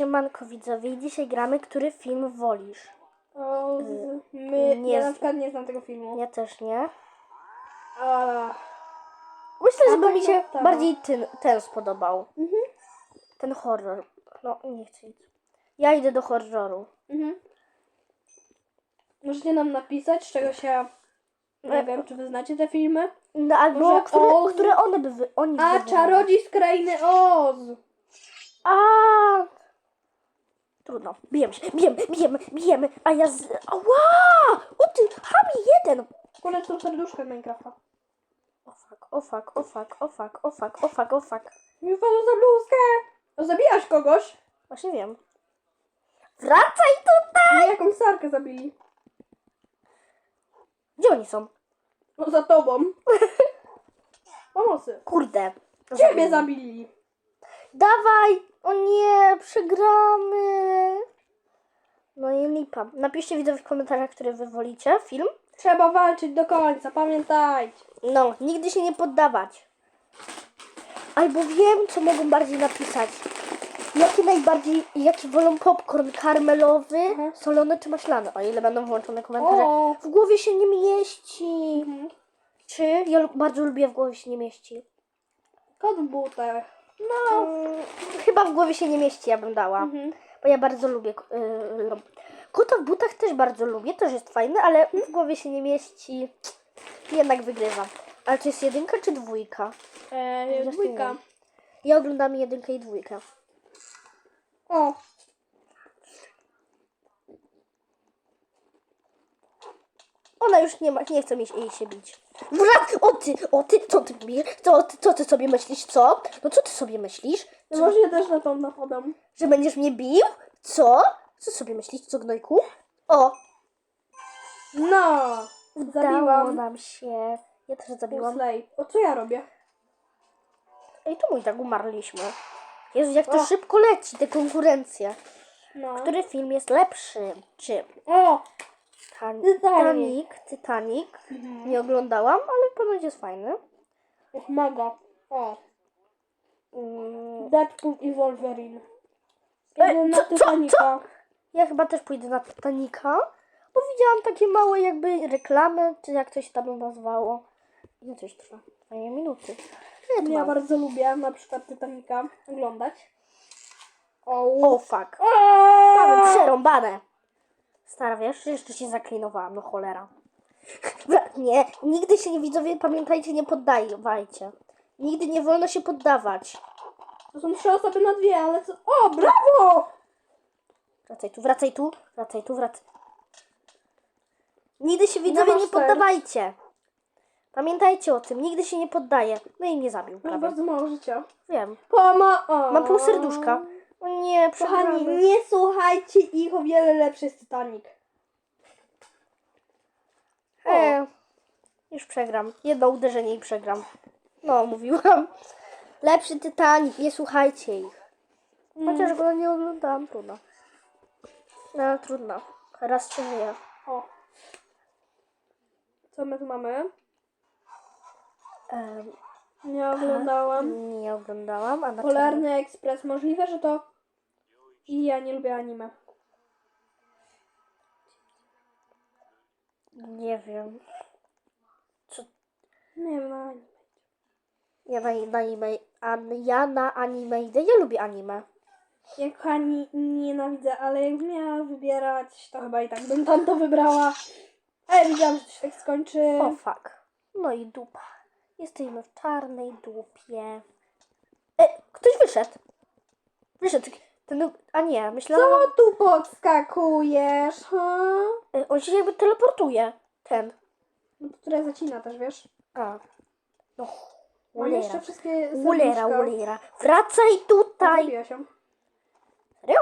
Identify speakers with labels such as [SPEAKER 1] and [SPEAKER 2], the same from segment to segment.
[SPEAKER 1] Siemanko widzowie, dzisiaj gramy, który film wolisz?
[SPEAKER 2] O, z, my,
[SPEAKER 1] nie
[SPEAKER 2] ja
[SPEAKER 1] z-
[SPEAKER 2] na przykład nie znam tego filmu.
[SPEAKER 1] Ja też nie.
[SPEAKER 2] A,
[SPEAKER 1] Myślę,
[SPEAKER 2] A
[SPEAKER 1] że by
[SPEAKER 2] tak
[SPEAKER 1] mi się
[SPEAKER 2] tak.
[SPEAKER 1] bardziej ten, ten spodobał.
[SPEAKER 2] mhm,
[SPEAKER 1] Ten horror. No, nie chcę iść. Ja idę do horroru.
[SPEAKER 2] mhm. Możecie nam napisać, z czego się... Nie
[SPEAKER 1] E,
[SPEAKER 2] wiem, czy wy znacie te filmy.
[SPEAKER 1] No, albo
[SPEAKER 2] Może
[SPEAKER 1] które,
[SPEAKER 2] Oz?
[SPEAKER 1] które one by wy, oni by
[SPEAKER 2] A,
[SPEAKER 1] wybrali.
[SPEAKER 2] Czarodziej z Krainy Oz!
[SPEAKER 1] A. Trudno. Bijemy się, bijemy, bijemy, bijemy. A ja z... Ała! O ty, Hami jeden!
[SPEAKER 2] Kurde, są serduszka Minecrafta.
[SPEAKER 1] O fuck, o fuck, o fuck, o fuck, o fuck, o fuck, o fuck.
[SPEAKER 2] Mi wpadło za bluzkę! O, zabijasz kogoś?
[SPEAKER 1] Właśnie wiem. Wracaj tutaj!
[SPEAKER 2] Nie, jaką sarkę zabili.
[SPEAKER 1] Gdzie oni są?
[SPEAKER 2] No, za tobą. Pomocy.
[SPEAKER 1] Kurde.
[SPEAKER 2] Ciebie zabili.
[SPEAKER 1] Dawaj! O nie, przegramy. No i lipa. Napiszcie widzowie w komentarzach, który wy wolicie film.
[SPEAKER 2] Trzeba walczyć do końca, pamiętajcie.
[SPEAKER 1] No, nigdy się nie poddawać. Albo wiem, co mogą bardziej napisać. Jakie najbardziej, jaki wolą popcorn karmelowy, solony czy maślany? O ile będą włączone komentarze.
[SPEAKER 2] O.
[SPEAKER 1] W głowie się nie mieści.
[SPEAKER 2] Mhm.
[SPEAKER 1] Czy ja lu- bardzo lubię w głowie się nie mieści?
[SPEAKER 2] Kot w butach.
[SPEAKER 1] No, chyba w głowie się nie mieści, ja bym dała.
[SPEAKER 2] Mhm.
[SPEAKER 1] Bo ja bardzo lubię. Yy, kota w butach też bardzo lubię, też jest fajny, ale w głowie się nie mieści. Jednak wygrywa. Ale to jest jedynka czy dwójka?
[SPEAKER 2] Eee, dwójka.
[SPEAKER 1] Ja oglądam jedynkę i dwójkę.
[SPEAKER 2] O,
[SPEAKER 1] Ona już nie ma, nie chce mi się, jej się bić. Wrac! O ty, o ty, co ty? Co, ty, co ty sobie myślisz, co? No co ty sobie myślisz?
[SPEAKER 2] no
[SPEAKER 1] Co,
[SPEAKER 2] może ja też na tą napadam.
[SPEAKER 1] że będziesz mnie bił? Co? Co sobie myślisz, co gnojku? O,
[SPEAKER 2] No!
[SPEAKER 1] udało
[SPEAKER 2] Zabiłam.
[SPEAKER 1] nam się. Ja też zabiłam.
[SPEAKER 2] Slay. O co ja robię?
[SPEAKER 1] Ej, to mój tak umarliśmy. Jezu, jak to
[SPEAKER 2] O.
[SPEAKER 1] szybko leci, te konkurencje.
[SPEAKER 2] No.
[SPEAKER 1] Który film jest lepszy? Czy
[SPEAKER 2] O!
[SPEAKER 1] Tan-
[SPEAKER 2] Titanic.
[SPEAKER 1] Titanic?
[SPEAKER 2] Mhm.
[SPEAKER 1] Nie oglądałam, ale ponoć jest fajny.
[SPEAKER 2] Och, mega. O.
[SPEAKER 1] Mm,
[SPEAKER 2] Deadpool i Wolverine.
[SPEAKER 1] Ej,
[SPEAKER 2] Idę na
[SPEAKER 1] co- co-
[SPEAKER 2] Titanica.
[SPEAKER 1] Ja chyba też pójdę na Titanica, bo widziałam takie małe jakby reklamy, czy jak to się tam nazwało. Ile coś trwa? Dwie minuty.
[SPEAKER 2] Ja
[SPEAKER 1] mam.
[SPEAKER 2] bardzo lubię na przykład Titanica oglądać. O,
[SPEAKER 1] O fuck. Mamy przerąbane. Stara, wiesz, jeszcze się zaklinowałam, no cholera. Nie, nigdy się nie widzowie, pamiętajcie, nie poddawajcie. Nigdy nie wolno się poddawać.
[SPEAKER 2] To są trzy osoby na dwie, ale co? O, brawo!
[SPEAKER 1] Wracaj tu, wracaj tu, wracaj tu, wracaj. Nigdy się widzowie
[SPEAKER 2] masz
[SPEAKER 1] nie poddawajcie. Pamiętajcie o tym, nigdy się nie poddaje. No i mnie zabił prawie.
[SPEAKER 2] bardzo mało życia.
[SPEAKER 1] Wiem.
[SPEAKER 2] Poma o.
[SPEAKER 1] Mam pół serduszka. O nie,
[SPEAKER 2] Kochani,
[SPEAKER 1] przegramy.
[SPEAKER 2] nie słuchajcie ich, o wiele lepszy jest Titanic.
[SPEAKER 1] E, już przegram. Jedno uderzenie i przegram. No, mówiłam. Lepszy Titanic, nie słuchajcie ich. Chociaż go nie oglądałam, trudno. No, trudno. Raz czy nie.
[SPEAKER 2] O. Co my tu mamy?
[SPEAKER 1] Em,
[SPEAKER 2] Nie oglądałam.
[SPEAKER 1] nie oglądałam, a na
[SPEAKER 2] Polarny Ekspres. Możliwe, że to... I ja nie lubię anime.
[SPEAKER 1] Nie wiem. Co?
[SPEAKER 2] Nie wiem, no, anime.
[SPEAKER 1] Ja na, na anime, an, ja na anime idę. Ja lubię anime.
[SPEAKER 2] Ja kochani nienawidzę, ale jakbym miała wybierać, to chyba i tak bym tam to wybrała. Ale widziałam, że to się tak skończy.
[SPEAKER 1] O fuck. No i dupa. Jesteśmy w czarnej dupie. E, ktoś wyszedł. Wyszedł. Ten, a nie, myślałam...
[SPEAKER 2] Co tu podskakujesz? Hmm?
[SPEAKER 1] On się jakby teleportuje. Ten.
[SPEAKER 2] No trochę zacina też, wiesz?
[SPEAKER 1] A. No.
[SPEAKER 2] Mam jeszcze
[SPEAKER 1] Ulera.
[SPEAKER 2] wszystkie
[SPEAKER 1] Ulera, ulera. Wracaj tutaj.
[SPEAKER 2] Zabiła się.
[SPEAKER 1] Serio?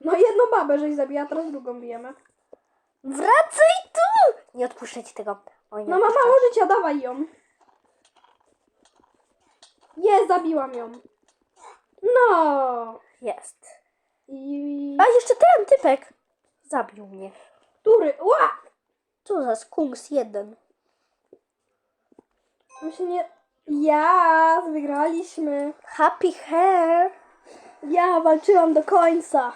[SPEAKER 2] No jedną babę żeś zabija, teraz drugą bijemy.
[SPEAKER 1] Wracaj tu! Nie odpuszczę ci tego. Nie
[SPEAKER 2] No ma
[SPEAKER 1] odpuszczę.
[SPEAKER 2] mało życia, dawaj ją. Jest, zabiłam ją. No.
[SPEAKER 1] Jest.
[SPEAKER 2] I...
[SPEAKER 1] A jeszcze ten typek. Zabił mnie.
[SPEAKER 2] Który? Ła!
[SPEAKER 1] Co za skunks jeden.
[SPEAKER 2] My się nie... Ja, wygraliśmy.
[SPEAKER 1] Happy hair.
[SPEAKER 2] Ja walczyłam do końca.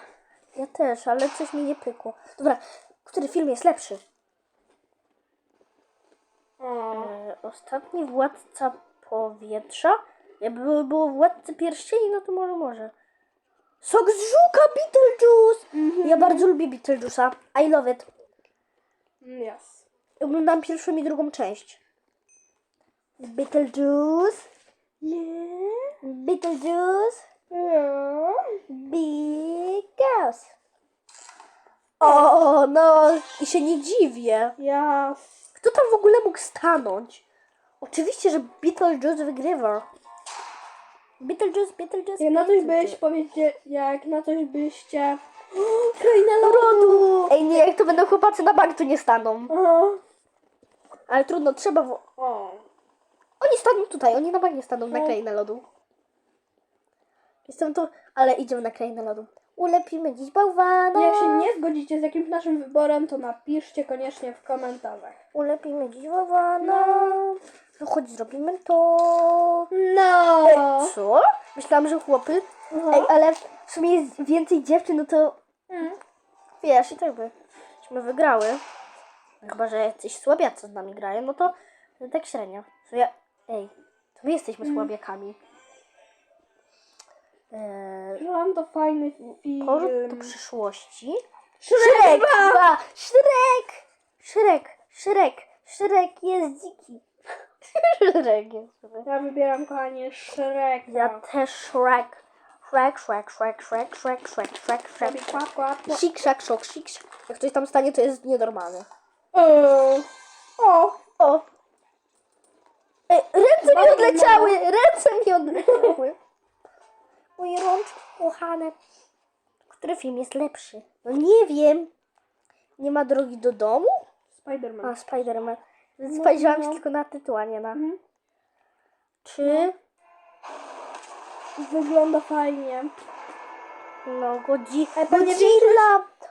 [SPEAKER 1] Ja też, ale coś mi nie pykło. Dobra, który film jest lepszy? E, ostatni Władca Powietrza? Jakby było, było Władcy Pierścieni, no to może, może. Sok z żuka, Beetlejuice! Ja bardzo lubię Beetlejuice'a. I love it.
[SPEAKER 2] Yes.
[SPEAKER 1] Oglądam pierwszą i drugą część. Beetlejuice,
[SPEAKER 2] Yeah.
[SPEAKER 1] Beetlejuice. Big Girls. O, no i się nie dziwię.
[SPEAKER 2] Yes.
[SPEAKER 1] Kto tam w ogóle mógł stanąć? Oczywiście, że Beetlejuice wygrywa. Beetlejuice, Beetlejuice,
[SPEAKER 2] Jak na coś byś powiedzieć, jak na coś byście... Kraina lodu!
[SPEAKER 1] Ej, nie, jak to będą chłopacy na bank, to nie staną.
[SPEAKER 2] Aha.
[SPEAKER 1] Ale trudno, trzeba... W...
[SPEAKER 2] O.
[SPEAKER 1] Oni staną tutaj, oni na bank nie staną na
[SPEAKER 2] No.
[SPEAKER 1] krainę lodu. Jestem tu, ale idziemy na krainę lodu. Ulepimy dziś bałwana.
[SPEAKER 2] Jak się nie zgodzicie z jakimś naszym wyborem, to napiszcie koniecznie w komentarzach.
[SPEAKER 1] Ulepimy dziś bałwana. No chodź, zrobimy to.
[SPEAKER 2] No!
[SPEAKER 1] Co? Myślałam, że chłopy.
[SPEAKER 2] Aha.
[SPEAKER 1] Ej, ale w sumie jest więcej dziewczyn, no to
[SPEAKER 2] Mm.
[SPEAKER 1] wiesz, i tak byśmy wygrały. Chyba, że jacyś słabiacy z nami grają, no to tak średnio. Ej, to my jesteśmy
[SPEAKER 2] Mm.
[SPEAKER 1] słabiakami. Eee,
[SPEAKER 2] Mam to fajny film.
[SPEAKER 1] powrót do przyszłości.
[SPEAKER 2] Shrek
[SPEAKER 1] Szrek!
[SPEAKER 2] dwa!
[SPEAKER 1] Szrek! Szrek! Szrek! Szrek jest dziki. Szrek jest.
[SPEAKER 2] Ja wybieram, kochanie, Shrek.
[SPEAKER 1] Ja też Shrek. Shrek, Shrek, Shrek, Shrek, Shrek, Shrek, Shrek, Shrek.
[SPEAKER 2] Kłap, kłap, kłap.
[SPEAKER 1] Sik, szok, sik, szak. Jak coś tam stanie, to jest nienormalne.
[SPEAKER 2] Eee. O!
[SPEAKER 1] O! Ej, ręce mi
[SPEAKER 2] Bardzo
[SPEAKER 1] odleciały! Ręce mi odleciały! Moje rączki kochane. Który film jest lepszy? No nie wiem. Nie ma drogi do domu?
[SPEAKER 2] Spiderman.
[SPEAKER 1] A, Spider-Man. Spojrzałam
[SPEAKER 2] no.
[SPEAKER 1] się tylko na tytuł, a nie na...
[SPEAKER 2] Mhm.
[SPEAKER 1] Czy...
[SPEAKER 2] Wygląda fajnie.
[SPEAKER 1] No, Godzi...
[SPEAKER 2] Ale pewnie
[SPEAKER 1] Godzilla!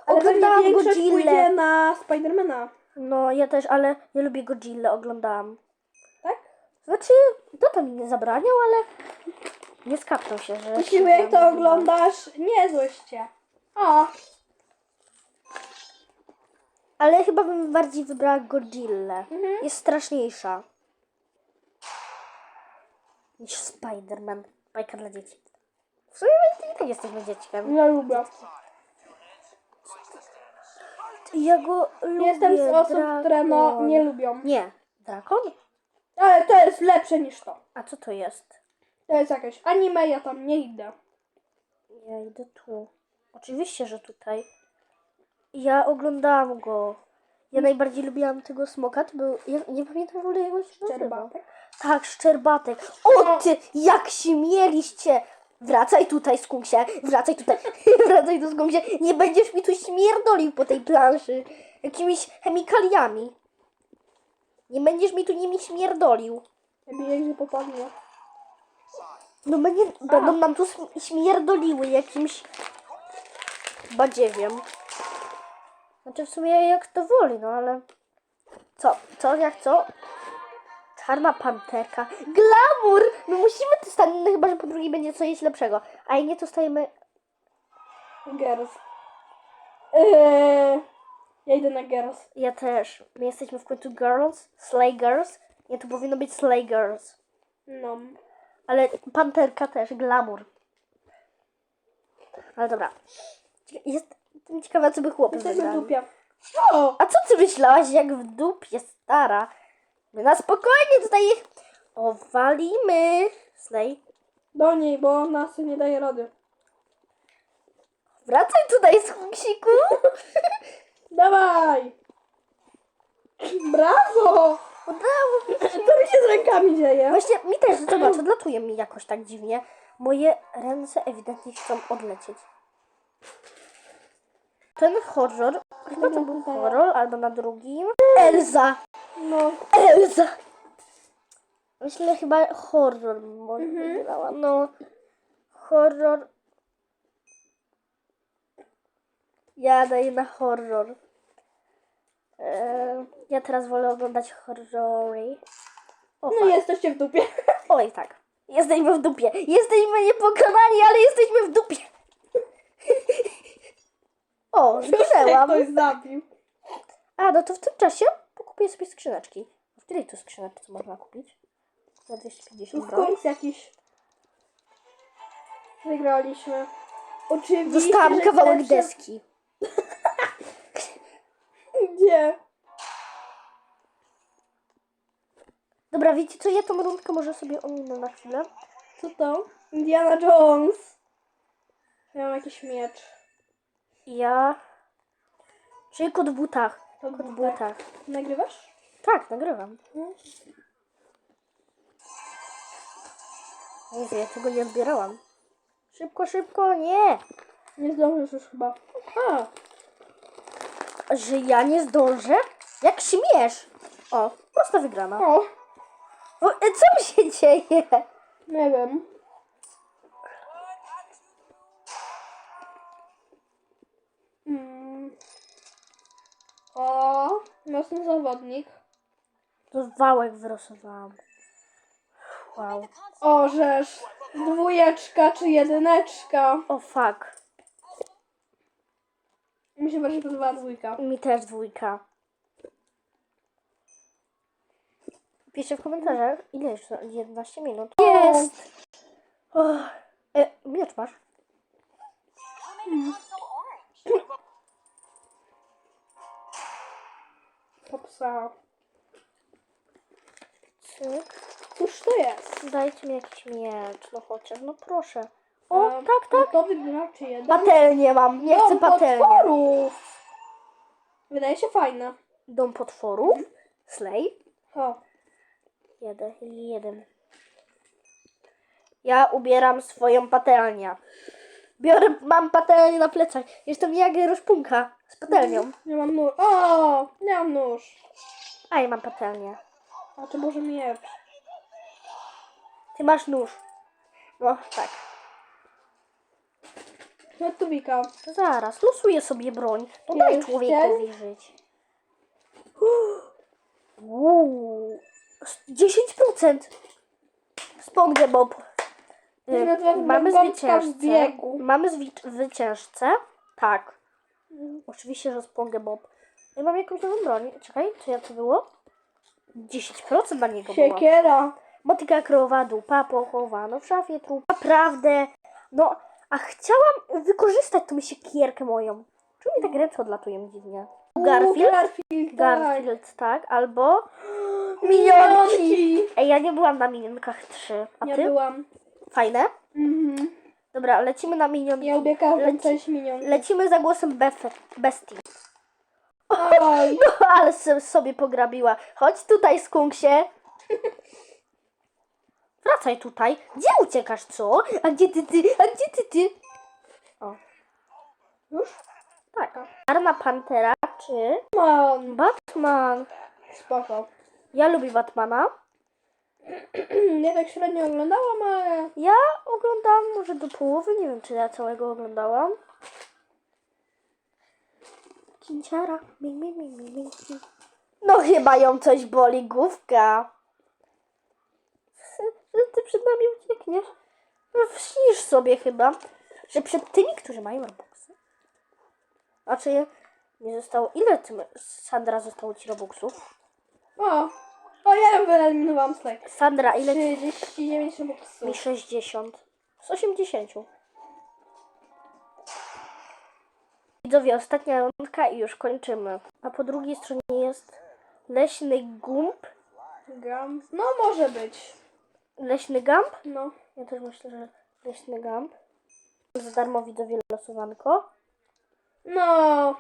[SPEAKER 2] Ale pewnie
[SPEAKER 1] Oglądałam
[SPEAKER 2] większość pójdzie
[SPEAKER 1] Godzillę.
[SPEAKER 2] na Spidermana.
[SPEAKER 1] No, ja też, ale ja lubię Godzillę, oglądałam.
[SPEAKER 2] Tak?
[SPEAKER 1] Znaczy, to tam nie zabraniał, ale nie skapnął się, że...
[SPEAKER 2] Myśliwy, jak to oglądasz, nie złość cię. O!
[SPEAKER 1] Ale chyba bym bardziej wybrała Godzillę.
[SPEAKER 2] Mhm.
[SPEAKER 1] Jest straszniejsza. Niż Spider-Man. Bajka dla dzieci. W sumie my i tak jesteśmy dzieckiem.
[SPEAKER 2] Ja lubię.
[SPEAKER 1] Ja go lubię.
[SPEAKER 2] Jestem z osób,
[SPEAKER 1] Drakon.
[SPEAKER 2] które no nie lubią.
[SPEAKER 1] Nie. Drakon?
[SPEAKER 2] Ale to jest lepsze niż to.
[SPEAKER 1] A co to jest?
[SPEAKER 2] To jest jakieś anime, ja tam nie idę.
[SPEAKER 1] Ja idę tu. Oczywiście, że tutaj. Ja oglądałam go. Ja najbardziej lubiłam tego smoka, to był... Ja nie pamiętam w ogóle jego.
[SPEAKER 2] Szczerbatek.
[SPEAKER 1] Tak, szczerbatek. O ty, jak się mieliście! Wracaj tutaj, skunksie, wracaj tutaj, wracaj do skunksie. Nie będziesz mi tu śmierdolił po tej planszy jakimiś chemikaliami. Nie będziesz mi tu nimi śmierdolił.
[SPEAKER 2] Ja biję, że popadnie.
[SPEAKER 1] No będzie, będą nam tu śmierdoliły jakimś badziewiem. Znaczy w sumie jak to woli, no ale... Co? Co? Jak co? Czarna panterka. Glamour! My musimy to stać, no chyba, że po drugiej będzie coś lepszego. A jak nie, to stajemy...
[SPEAKER 2] Girls. Eee, ja idę na Girls.
[SPEAKER 1] Ja też. My jesteśmy w końcu girls. Slay girls. Nie, to powinno być slay girls.
[SPEAKER 2] No.
[SPEAKER 1] Ale panterka też, glamour. Ale dobra. Jest, jestem ciekawa, co by chłopy
[SPEAKER 2] Jesteśmy w
[SPEAKER 1] wybrali.
[SPEAKER 2] dupie. O!
[SPEAKER 1] A co ty myślałaś, jak w dupie, stara? My na spokojnie tutaj ich owalimy. Slay.
[SPEAKER 2] Do niej, bo nas nie daje rady.
[SPEAKER 1] Wracaj tutaj, skuksiku.
[SPEAKER 2] Dawaj! Brawo!
[SPEAKER 1] Udało mi się.
[SPEAKER 2] Co mi się z rękami dzieje?
[SPEAKER 1] Właśnie mi też, zobacz, odlatuje mi jakoś tak dziwnie. Moje ręce ewidentnie chcą odlecieć. Ten horror, chyba to był horror, albo na drugim. Elza!
[SPEAKER 2] No.
[SPEAKER 1] Elza! Myślę chyba horror może wybrała. No, horror. Ja daję na horror. Eee, ja teraz wolę oglądać horrory. O,
[SPEAKER 2] No i jesteście w dupie.
[SPEAKER 1] Oj, tak. Jesteśmy w dupie. Jesteśmy niepokonani, ale jesteśmy w dupie. O, zginęłam.
[SPEAKER 2] Ktoś zabił.
[SPEAKER 1] A, no to w tym czasie pokupię sobie skrzyneczki. W której tu skrzyneczce można kupić? Za 250
[SPEAKER 2] Tu
[SPEAKER 1] broń.
[SPEAKER 2] końc jakiś. Wygraliśmy. Oczywiście.
[SPEAKER 1] Dostałam
[SPEAKER 2] że
[SPEAKER 1] kawałek deski.
[SPEAKER 2] Gdzie?
[SPEAKER 1] Dobra, wiecie co? Ja tą rundkę może sobie ominę na chwilę.
[SPEAKER 2] Co to? Indiana Jones. Ja mam jakiś miecz.
[SPEAKER 1] Ja... Czyli kot w butach. Kot w butach.
[SPEAKER 2] Nagrywasz?
[SPEAKER 1] Tak, nagrywam. Jezu, ja tego nie odbierałam. Szybko, szybko, nie!
[SPEAKER 2] Nie zdążysz już chyba. A,
[SPEAKER 1] Że ja nie zdążę? Jak śmiesz? O, prosta wygrana.
[SPEAKER 2] o,
[SPEAKER 1] O, e, co mi się dzieje?
[SPEAKER 2] nie wiem. Mocny zawodnik.
[SPEAKER 1] To wałek wyrosowałam. Wow.
[SPEAKER 2] O, żeż. Dwójeczka czy jedyneczka.
[SPEAKER 1] O fuck.
[SPEAKER 2] Mi się bardziej podobała dwójka.
[SPEAKER 1] Mi też dwójka. Piszcie w komentarzach, ile jeszcze? 11 minut. Jest! O, e, miecz masz?
[SPEAKER 2] Popsa.
[SPEAKER 1] Cyk.
[SPEAKER 2] Cóż to jest?
[SPEAKER 1] Dajcie mi jakiś miecz, no chociaż, no proszę. O,
[SPEAKER 2] Em,
[SPEAKER 1] tak, tak.
[SPEAKER 2] To wygra czy jeden?
[SPEAKER 1] Patelnię mam, nie chcę
[SPEAKER 2] Dom
[SPEAKER 1] patelnię.
[SPEAKER 2] potworów. Wydaje się fajne.
[SPEAKER 1] Dom potworów. Slay.
[SPEAKER 2] O,
[SPEAKER 1] Jeden, jeden. Ja ubieram swoją patelnię. Biorę, mam patelnię na plecach. Jestem jak rozpunka z patelnią.
[SPEAKER 2] nie mam nóż. O, mam nóż.
[SPEAKER 1] A ja mam patelnię.
[SPEAKER 2] A czy może miecz?
[SPEAKER 1] Ty masz nóż. No, tak.
[SPEAKER 2] No tu Wika.
[SPEAKER 1] To zaraz, losuję sobie broń. To daj
[SPEAKER 2] Pierścień?
[SPEAKER 1] człowiekowi żyć. Uuu. 10%. Spongę Bob.
[SPEAKER 2] To się
[SPEAKER 1] Y, Mamy
[SPEAKER 2] bombka w
[SPEAKER 1] zwyciężcę.
[SPEAKER 2] biegu.
[SPEAKER 1] Mamy zwyciężcę. Tak. Oczywiście, że Spongę Bob. Ja mam jakąś nową broń. Czekaj, co ja to było? 10% na niego było.
[SPEAKER 2] Siekiera.
[SPEAKER 1] Motyka krowa, dupa pochowano w szafie trup. Naprawdę. No, a chciałam wykorzystać tą siekierkę moją. Czemu mi tak ręce odlatują dziwnie? Garfield?
[SPEAKER 2] Garfield. tak.
[SPEAKER 1] Garfield, tak. Albo minionki. Ej, ja nie byłam na minionkach 3. A
[SPEAKER 2] Ja
[SPEAKER 1] ty?
[SPEAKER 2] byłam.
[SPEAKER 1] Fajne?
[SPEAKER 2] Mhm.
[SPEAKER 1] Dobra, lecimy na minionki.
[SPEAKER 2] Ja każdą
[SPEAKER 1] Leci-
[SPEAKER 2] minionki.
[SPEAKER 1] Lecimy za głosem Bef- Bestii.
[SPEAKER 2] Oj.
[SPEAKER 1] No, ale se- sobie pograbiła. Chodź tutaj, skunksie. Wracaj tutaj. Gdzie uciekasz, co? A gdzie ty, ty? A gdzie ty, ty? O.
[SPEAKER 2] Już?
[SPEAKER 1] Tak. Czarna Pantera czy
[SPEAKER 2] Mam.
[SPEAKER 1] Batman?
[SPEAKER 2] Spoko.
[SPEAKER 1] Ja lubię Batmana.
[SPEAKER 2] Ja tak średnio oglądałam, ale...
[SPEAKER 1] Ja oglądałam może do połowy. Nie wiem, czy ja całego oglądałam. Kinciara. Mi, mi, mi, mi, mi. mi. No chyba ją coś boli główka. Że ty przed nami uciekniesz. No, Śnisz sobie chyba, że przed tymi, którzy mają robuxy. A czy nie zostało... Ile tym, Sandra zostało ci robuxów?
[SPEAKER 2] O. O, ja ją wyeliminowałam z tak.
[SPEAKER 1] Sandra, ile ci...
[SPEAKER 2] 39
[SPEAKER 1] Mi
[SPEAKER 2] robuxów.
[SPEAKER 1] 60. Z 80. Widzowie, ostatnia rundka i już kończymy. A po drugiej stronie jest leśny.
[SPEAKER 2] Gam. No, może być.
[SPEAKER 1] Leśny gamp.
[SPEAKER 2] No.
[SPEAKER 1] Ja też myślę, że leśny gamp. Za darmo widzowie losowanko.
[SPEAKER 2] No.